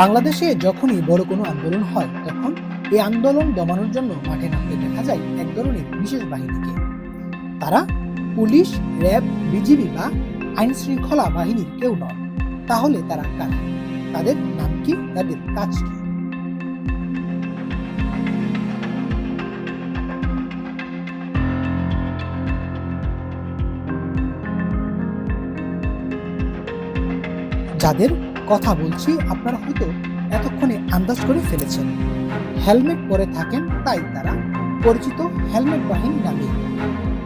বাংলাদেশে যখনই বড় কোনো আন্দোলন হয়, তখন এই আন্দোলন দমানোর জন্য মাঠে নামতে দেখা যায় এক ধরনের বিশেষ বাহিনীকে। তারা পুলিশ, র্যাব, বিজিবি বা আইন শৃঙ্খলা বাহিনীর কেউ নয় তাহলে তারা কারা? তাদের নাম কি? তাদের কাজ কি? যাদের কথা বলছি, আপনারা হয়তো এতক্ষণে আন্দাজ করে ফেলেছেন। হেলমেট পরে থাকেন, তাই তারা পরিচিত হেলমেট বাহিনী নামে।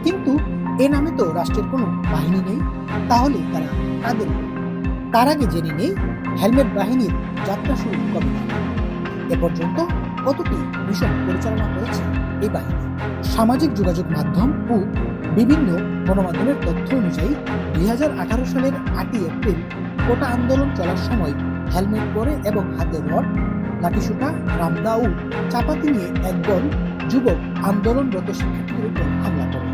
কিন্তু এ নামে তো রাষ্ট্রের কোনো বাহিনী নেই। তাহলে তারা কাদের? তার আগে জেনে নেই, হেলমেট বাহিনীর যাত্রা শুরু কবে এ পর্যন্ত কতটি মিশন পরিচালনা করেছে এই বাহিনী? সামাজিক যোগাযোগ মাধ্যম ও বিভিন্ন গণমাধ্যমের তথ্য অনুযায়ী দুই হাজার আঠারো সালের আটই এপ্রিল কোটা আন্দোলন চলার সময় হেলমেট পরে এবং হাতে রড, লাঠিসোঁটা রামদা ও চাপাতি নিয়ে একদল যুবক আন্দোলনরত শিক্ষার্থীদের উপর হামলা করে।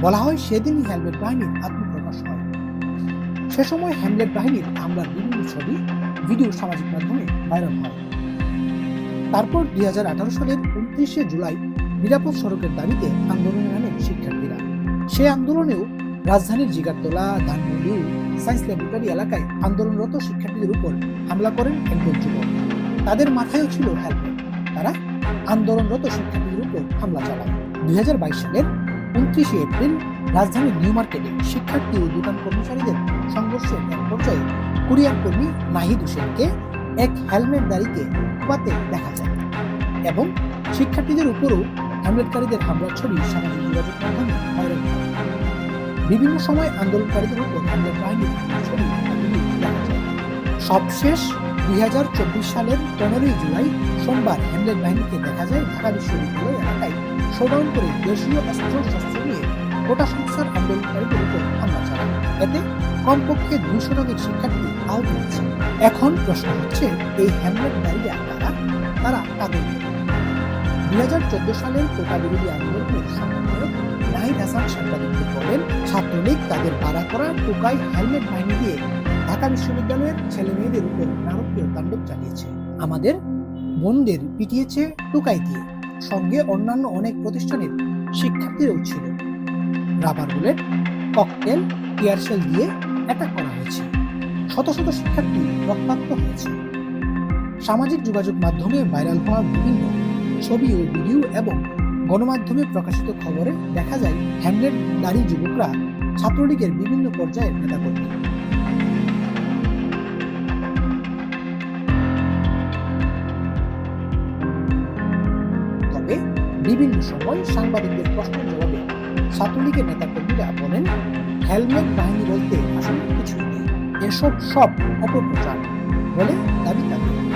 বলা হয় সেদিনই হেলমেট বাহিনীর আত্মপ্রকাশ হয়। সে সময় হেলমেট বাহিনীর হামলার বিভিন্ন ছবি, ভিডিও সামাজিক মাধ্যমে ভাইরাল হয়। তারপর দুই হাজার আঠারো সালের উনত্রিশে জুলাই নিরাপদ সড়কের দাবিতে আন্দোলনে নামেন শিক্ষার্থীরা। সে আন্দোলনেও রাজধানীর জিগারতলা, ধানমন্ডি, সায়েন্স ল্যাবরেটরি এলাকায় আন্দোলনরত শিক্ষার্থীদের উপর হামলা করেন একদল যুবক। তাদের মাথায়ও ছিল হেলমেট তারা আন্দোলনরত শিক্ষার্থীদের উপর হামলা চালায়। দুই হাজার বাইশ সালের উনত্রিশে এপ্রিল রাজধানীর নিউ মার্কেটে শিক্ষার্থী ও দোকান কর্মচারীদের সংঘর্ষের এক পর্যায়ে কুরিয়ার কর্মী নাহিদ হোসেনকে এক হেলমেটদারীকে কুপাতে দেখা যায় এবং শিক্ষার্থীদের উপরও হেলমেটকারীদের হামলার ছবি সামাজিক যোগাযোগ মাধ্যমে ভাইরাল বিভিন্ন সময় আন্দোলনকারীদের উপর যায় সবশেষ দুই হাজার চব্বিশ সালের পনেরোই জুলাই সোমবার হেমলেট বাহিনীকে দেখা যায় ঢাকা বিশ্ববিদ্যালয় এলাকায় শোডাউন করে দেশীয় অস্ত্র শস্ত্র নিয়ে গোটা সংস্থার আন্দোলনকারীদের উপর হামলা চালায়। এতে কমপক্ষে দুই শতাধিক শিক্ষার্থী আহত হয়েছে। এখন প্রশ্ন হচ্ছে, এই হেমলেট বাহিনীরা কারা তারা কাদের দুই হাজার চোদ্দ সালের কোটা বিরোধী আন্দোলনের সমন্বয়ক নাহিদ হাসান সাংবাদিকদের বলেন, ছাত্রলীগ তাদের ভাড়া করা টোকাই হেলমেট বাহিনী দিয়ে ঢাকা বিশ্ববিদ্যালয়ের ছেলে মেয়েদের উপর নারকীয় তাণ্ডব চালিয়েছে। আমাদের বোনদের পিটিয়েছে টোকাই দিয়ে। সঙ্গে অন্যান্য অনেক প্রতিষ্ঠানের শিক্ষার্থীরাও ছিল। Rubber bullet, cocktail tear shell দিয়ে অ্যাটাক করা হয়েছে। শত শত শিক্ষার্থী রক্তাক্ত হয়েছে। সামাজিক যোগাযোগ মাধ্যমে ভাইরাল হওয়া বিভিন্ন ছবি ও ভিডিও এবং গণমাধ্যমে প্রকাশিত খবরে দেখা যায়, হ্যামলেট নারী যুবকরা ছাত্রলীগের বিভিন্ন পর্যায়ের নেতাকর্মী। তবে বিভিন্ন সময় সাংবাদিকদের প্রশ্নের জবাবে ছাত্রলীগের নেতাকর্মীরা বলেন হেলমেট বাহিনী বলতে আসলে কিছুই নেই। এসব সব অপপ্রচার বলে দাবি তাদের।